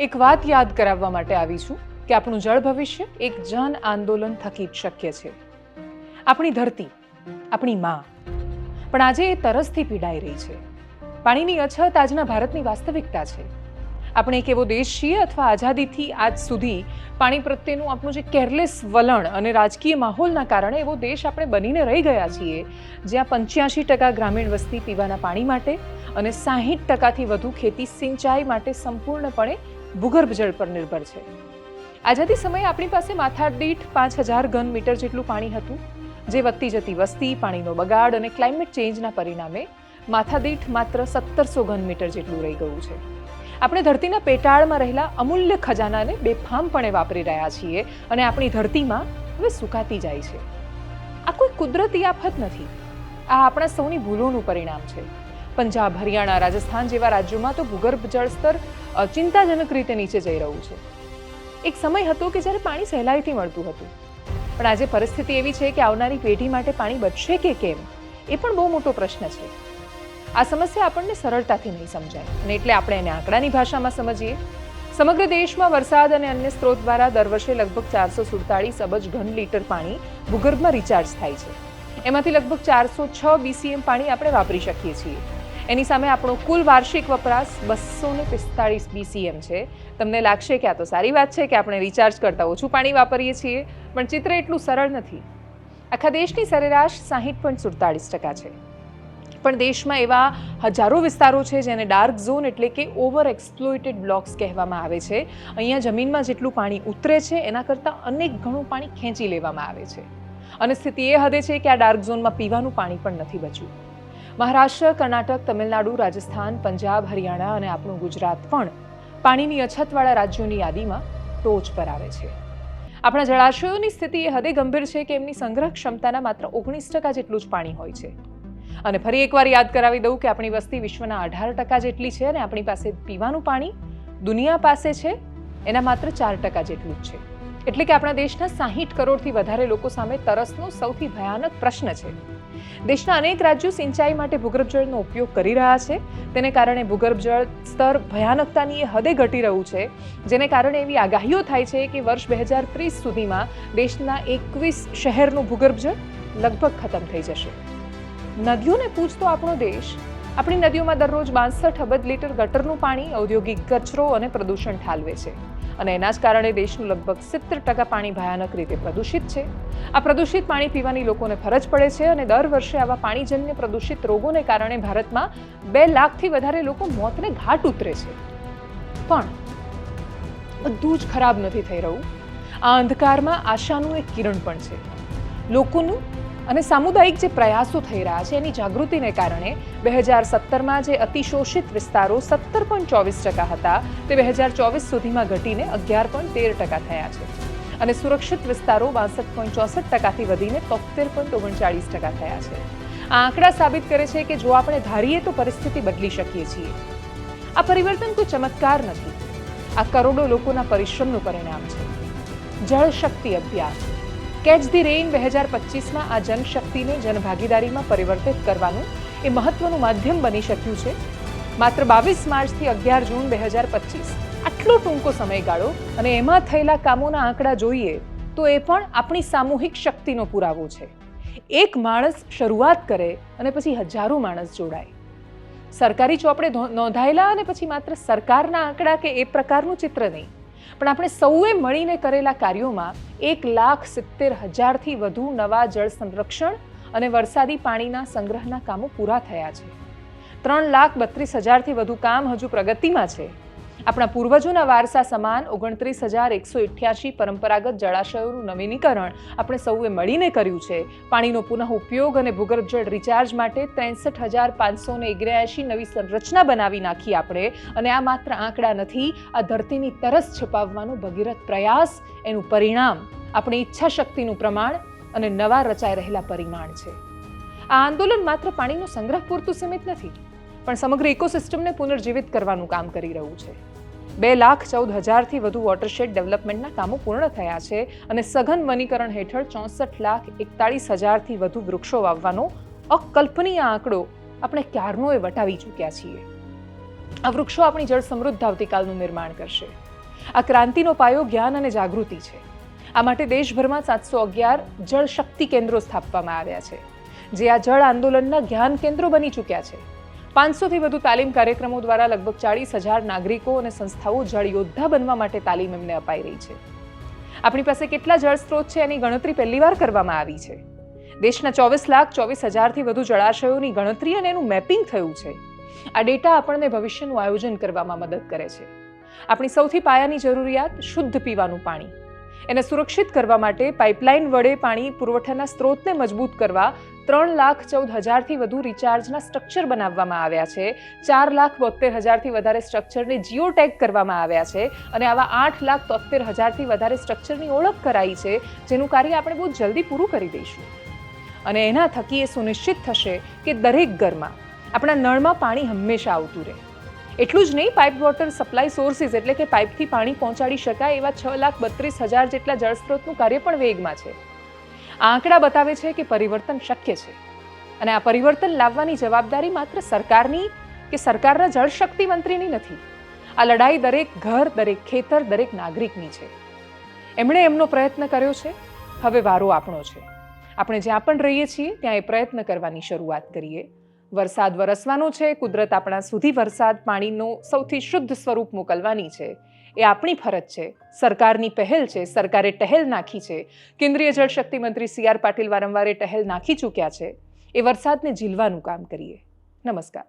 એક વાત યાદ કરાવવા માટે આવી છું કે આપણું જળ ભવિષ્ય એક જન આંદોલન થકી જ શક્ય છે. આપણી ધરતી, આપણી માં, પણ આજે એ તરસથી પીડાઈ રહી છે. પાણીની અછત આજના ભારતની વાસ્તવિકતા છે. આપણે એક એવો દેશ છીએ અથવા આઝાદીથી આજ સુધી પાણી પ્રત્યેનું આપણું જે કેરલેસ વલણ અને રાજકીય માહોલના કારણે એવો દેશ આપણે બનીને રહી ગયા છીએ, જ્યાં પંચ્યાસી ટકા ગ્રામીણ વસ્તી પીવાના પાણી માટે અને સાહીઠ ટકાથી વધુ ખેતી સિંચાઈ માટે સંપૂર્ણપણે ભૂગર્ભ જળ પર નિર્ભર છે. આઝાદી સમયે આપણી પાસે માથાદીઠ પાંચ હજાર ઘન મીટર જેટલું પાણી હતું, જે વધતી જતી વસ્તી, પાણીનો બગાડ અને ક્લાઇમેટ ચેન્જના પરિણામે માથાદીઠ માત્ર સત્તરસો ઘન મીટર જેટલું રહી ગયું છે. આપણે ધરતીના પેટાળમાં રહેલા અમૂલ્ય ખજાનાને બેફામપણે વાપરી રહ્યા છીએ અને આપણી ધરતીમાં હવે સુકાતી જાય છે. આ કોઈ કુદરતી આફત નથી. આ આપણા સૌની ભૂલોનું પરિણામ છે. પંજાબ, હરિયાણા, રાજસ્થાન જેવા રાજ્યોમાં તો ભૂગર્ભ જળસ્તર ચિંતાજનક રીતે નીચે જઈ રહ્યું છે. એક સમય હતો કે જ્યારે પાણી સહેલાઈથી મળતું હતું. પણ આજે પરિસ્થિતિ એવી છે કે આવનારી પેઢી માટે પાણી બચશે કે કેમ, એ પણ બહુ મોટો પ્રશ્ન છે. આ સમસ્યા આપણને સરળતાથી નહીં સમજાય અને એટલે આપણે એને આંકડાની ભાષામાં સમજીએ. સમગ્ર દેશમાં વરસાદ અને અન્ય સ્ત્રોત દ્વારા દર વર્ષે લગભગ ચારસો સુડતાળીસ અબજ ઘન લીટર પાણી ભૂગર્ભમાં રિચાર્જ થાય છે. એમાંથી લગભગ ચારસો છ બીસીએમ પાણી આપણે વાપરી શકીએ છીએ. એની સામે આપણો કુલ વાર્ષિક વપરાશ બસો ને પિસ્તાળીસ બીસીએમ છે. તમને લાગશે કે આ તો સારી વાત છે કે આપણે રિચાર્જ કરતાં ઓછું પાણી વાપરીએ છીએ, પણ ચિત્ર એટલું સરળ નથી. આખા દેશની સરેરાશ સાહીઠ પોઈન્ટ સુડતાળીસ ટકા છે. પણ દેશમાં એવા હજારો વિસ્તારો છે જેને ડાર્ક ઝોન એટલે કે ઓવર એક્સપ્લોઇટેડ બ્લોક્સ કહેવામાં આવે છે. અહીંયા જમીનમાં જેટલું પાણી ઉતરે છે, એના કરતાં અનેક ઘણું પાણી ખેંચી લેવામાં આવે છે. અને સ્થિતિ એ હદે છે કે આ ડાર્ક ઝોનમાં પીવાનું પાણી પણ નથી બચ્યું. મહારાષ્ટ્ર, કર્ણાટક, તમિલનાડુ, રાજસ્થાન, પંજાબ, હરિયાણા અને આપણું ગુજરાત પણ પાણીની અછતવાળા રાજ્યોની યાદીમાં ટોચ પર આવે છે. આપણા જળાશયોની સ્થિતિ એ હદે ગંભીર છે કે એમની સંગ્રહ ક્ષમતાના માત્ર ઓગણીસ ટકા જેટલું જ પાણી હોય છે. અને ફરી એકવાર યાદ કરાવી દઉં કે આપણી વસ્તી વિશ્વના અઢાર ટકા જેટલી છે અને આપણી પાસે પીવાનું પાણી દુનિયા પાસે છે, એના માત્ર ચાર ટકા જેટલું જ છે. એટલે કે આપણા દેશના સાહીઠ કરોડથી વધારે લોકો સામે તરસનો સૌથી ભયાનક પ્રશ્ન છે. દેશના અનેક રાજ્યો સિંચાઈ માટે ભૂગર્ભ જળનો ઉપયોગ કરી રહ્યા છે. તેને કારણે ભૂગર્ભ જળ સ્તર ભયાનકતાની હદે ઘટી રહ્યું છે. જેને કારણે એવી આગાહીઓ થાય છે કે વર્ષ બે હજાર ત્રીસ સુધીમાં દેશના એકવીસ શહેરનું ભૂગર્ભ જળ લગભગ ખતમ થઈ જશે. નદીઓને પૂછતો આપણો દેશ આપણી નદીઓમાં દરરોજ બાસઠ અબજ લીટર ગટરનું પાણી ઔદ્યોગિક કચરો અને પ્રદૂષણ ઠાલવે છે. અને એના જ કારણે દેશનું લગભગ સિત્તેર ટકા પાણી ભયાનક રીતે પ્રદૂષિત છે. આ પ્રદૂષિત પાણી પીવાની લોકોને ફરજ પડે છે અને દર વર્ષે આવા પાણીજન્ય પ્રદૂષિત રોગોને કારણે ભારતમાં બે લાખથી વધારે લોકો મોતને ઘાટ ઉતરે છે. પણ બધું જ ખરાબ નથી થઈ રહ્યું. આ અંધકારમાં આશાનું એક કિરણ પણ છે. લોકોનું અને સામુદાયિક જે પ્રયાસો થઈ રહ્યા છે એની જાગૃતિને કારણે બે હજાર સત્તરમાં જે અતિશોષિત વિસ્તારો સત્તર પોઈન્ટ ચોવીસ ટકા હતા, તે બે હજાર ચોવીસ સુધીમાં ઘટીને અગિયાર પોઈન્ટ તેર ટકા થયા છે. અને સુરક્ષિત વિસ્તારો બાસઠ પોઈન્ટ ચોસઠ ટકાથી વધીને તોતેર પોઈન્ટ ઓગણચાળીસ ટકા થયા છે. આ આંકડા સાબિત કરે છે કે જો આપણે ધારીએ તો પરિસ્થિતિ બદલી શકીએ છીએ. આ પરિવર્તન કોઈ ચમત્કાર નથી. આ કરોડો લોકોના પરિશ્રમનું પરિણામ છે. જળ શક્તિ અભ્યાસ કેચ ધી રેઇન બે હજાર પચીસમાં આ જનશક્તિને જનભાગીદારીમાં પરિવર્તિત કરવાનું એ મહત્વનું માધ્યમ બની શક્યું છે. માત્ર બાવીસ માર્ચથી અગિયાર જૂન બે હજાર પચીસ આટલો ટૂંકો સમયગાળો અને એમાં થયેલા કામોના આંકડા જોઈએ તો એ પણ આપણી સામૂહિક શક્તિનો પુરાવો છે. એક માણસ શરૂઆત કરે અને પછી હજારો માણસ જોડાય. સરકારી ચોપડે નોંધાયેલા અને પછી માત્ર સરકારના આંકડા કે એ પ્રકારનું ચિત્ર નહીં. પણ આપણે સૌએ મળીને કરેલા કાર્યોમાં એક લાખ સિત્તેર હજારથી વધુ નવા જળ સંરક્ષણ અને વરસાદી પાણીના સંગ્રહના કામો પૂરા થયા છે. ત્રણ લાખ બત્રીસ હજારથી વધુ કામ હજુ પ્રગતિમાં છે. આપણા પૂર્વજોના વારસા સમાન ઓગણત્રીસ હજાર એકસો ઇઠ્યાસી પરંપરાગત જળાશયોનું નવીનીકરણ આપણે સૌએ મળીને કર્યું છે. પાણીનો પુનઃ ઉપયોગ અને ભૂગર્ભ જળ રિચાર્જ માટે ત્રેસઠ હજાર પાંચસો ને ઓગણએંશી નવી સંરચના બનાવી નાખી આપણે અને આ માત્ર આંકડા નથી, આ ધરતીની તરસ છપાવવાનો ભગીરથ પ્રયાસ, એનું પરિણામ આપણી ઈચ્છા શક્તિનું પ્રમાણ અને નવા રચાઈ રહેલા પરિમાણ છે. આ આંદોલન માત્ર પાણીનો સંગ્રહ પૂરતું સીમિત નથી. પણ સમગ્ર ઇકોસિસ્ટમને પુનર્જીવિત કરવાનું કામ કરી રહ્યું છે. બે લાખ ચૌદ હજારથી વધુ વોટરશેડ ડેવલપમેન્ટના કામો પૂર્ણ થયા છે અને સઘન વનીકરણ હેઠળ ચોસઠ લાખ એકતાળીસ હજારથી વધુ વૃક્ષો વાવવાનો અકલ્પનીય આંકડો આપણે ક્યારનો એ વટાવી ચૂક્યા છીએ. આ વૃક્ષો આપણી જળ સમૃદ્ધ આવતીકાલનું નિર્માણ કરશે. આ ક્રાંતિનો પાયો જ્ઞાન અને જાગૃતિ છે. આ માટે દેશભરમાં સાતસો અગિયાર જળ શક્તિ કેન્દ્રો સ્થાપવામાં આવ્યા છે. જે આ જળ આંદોલનના જ્ઞાન કેન્દ્રો બની ચૂક્યા છે. પાંચસોથી વધુ તાલીમ કાર્યક્રમો દ્વારા લગભગ ચાળીસ હજાર નાગરિકો અને સંસ્થાઓ જળ યોદ્ધા બનવા માટે તાલીમ એમને અપાઈ રહી છે. આપણી પાસે કેટલા જળ સ્ત્રોત છે એની ગણતરી પહેલીવાર કરવામાં આવી છે. દેશના ચોવીસ લાખ ચોવીસ હજારથી વધુ જળાશયોની ગણતરી અને એનું મેપિંગ થયું છે. આ ડેટા આપણને ભવિષ્યનું આયોજન કરવામાં મદદ કરે છે. આપણી સૌથી પાયાની જરૂરિયાત શુદ્ધ પીવાનું પાણી. એને સુરક્ષિત કરવા માટે પાઇપલાઇન વડે પાણી પુરવઠાના સ્ત્રોતને મજબૂત કરવા ત્રણ લાખ ચૌદ હજારથી વધુ રિચાર્જના સ્ટ્રક્ચર બનાવવામાં આવ્યા છે. ચાર લાખ બોતેર હજારથી વધારે સ્ટ્રક્ચરને જીઓ ટેગ કરવામાં આવ્યા છે અને આવા આઠ લાખ તોતેર હજારથી વધારે સ્ટ્રક્ચરની ઓળખ કરાઈ છે, જેનું કાર્ય આપણે બહુ જલ્દી પૂરું કરી દઈશું. અને એના થકી એ સુનિશ્ચિત થશે કે દરેક ઘરમાં આપણા નળમાં પાણી હંમેશા આવતું રહે. એટલું જ નહીં પાઇપ વોટર સપ્લાય સોર્સિસ એટલે કે પાઇપથી પાણી પહોંચાડી શકાય એવા છ લાખ બત્રીસ હજાર જેટલા જળસ્ત્રોતનું કાર્ય પણ વેગમાં છે. આ આંકડા બતાવે છે કે પરિવર્તન શક્ય છે. અને આ પરિવર્તન લાવવાની જવાબદારી માત્ર સરકારની કે સરકારના જળશક્તિ મંત્રીની નથી. આ લડાઈ દરેક ઘર, દરેક ખેતર, દરેક નાગરિકની છે. એમણે એમનો પ્રયત્ન કર્યો છે. હવે વારો આપણો છે. આપણે જ્યાં પણ રહીએ છીએ, ત્યાં એ પ્રયત્ન કરવાની શરૂઆત કરીએ. વરસાદ વરસવાનો છે. કુદરત આપણા સુધી વરસાદ પાણીનું સૌથી શુદ્ધ સ્વરૂપ મોકલવાની છે. એ આપણી ફરજ છે. સરકારની પહેલ છે. સરકારે ટહેલ નાખી છે. કેન્દ્રીય જળશક્તિ મંત્રી સી આર પાટીલ વારંવાર ટહેલ નાખી ચૂક્યા છે. એ વરસાદને ઝીલવાનું કામ કરીએ. નમસ્કાર.